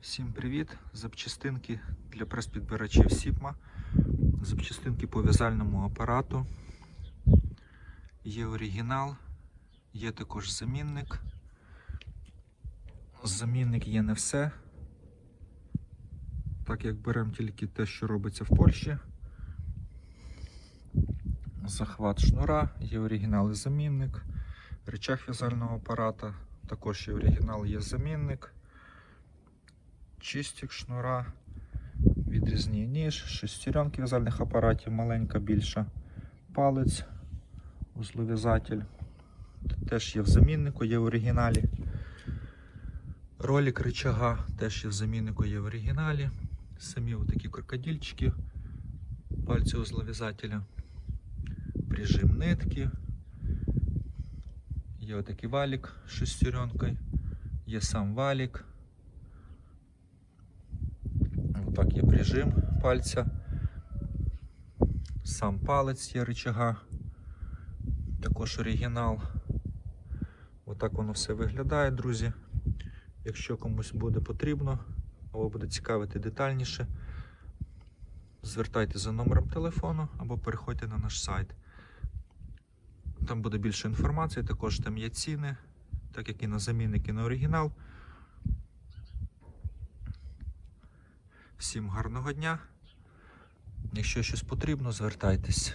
Всім привіт! Запчастинки для прес-підбирачів Сіпма. Запчастинки по в'язальному апарату. Є оригінал, є також замінник. Замінник є не все. Так як беремо тільки те, що робиться в Польщі. Захват шнура, є оригінал і замінник. Речах в'язального апарата. Також є оригінал, є замінник чистик шнура, відрізні ніж, шестеренки в'язальних апаратів, маленька, більша, палець, узлов'язатель. Теж є в заміннику, є в оригіналі. Ролик рычага теж є в заміннику, є в оригіналі. Самі отакі крокодильчики, пальці узлов'язателя, прижим нитки. Є отакий валік з шестеренкою, є сам валік. Так, є прижим пальця. Сам палець є рычага. Також оригінал. Отак воно все виглядає, друзі. Якщо комусь буде потрібно, або буде цікавити детальніше, звертайте за номером телефону або переходьте на наш сайт. Там буде більше інформації, також там є ціни, так як і на замінник, і на оригінал. Всім гарного дня. Якщо щось потрібно, звертайтесь.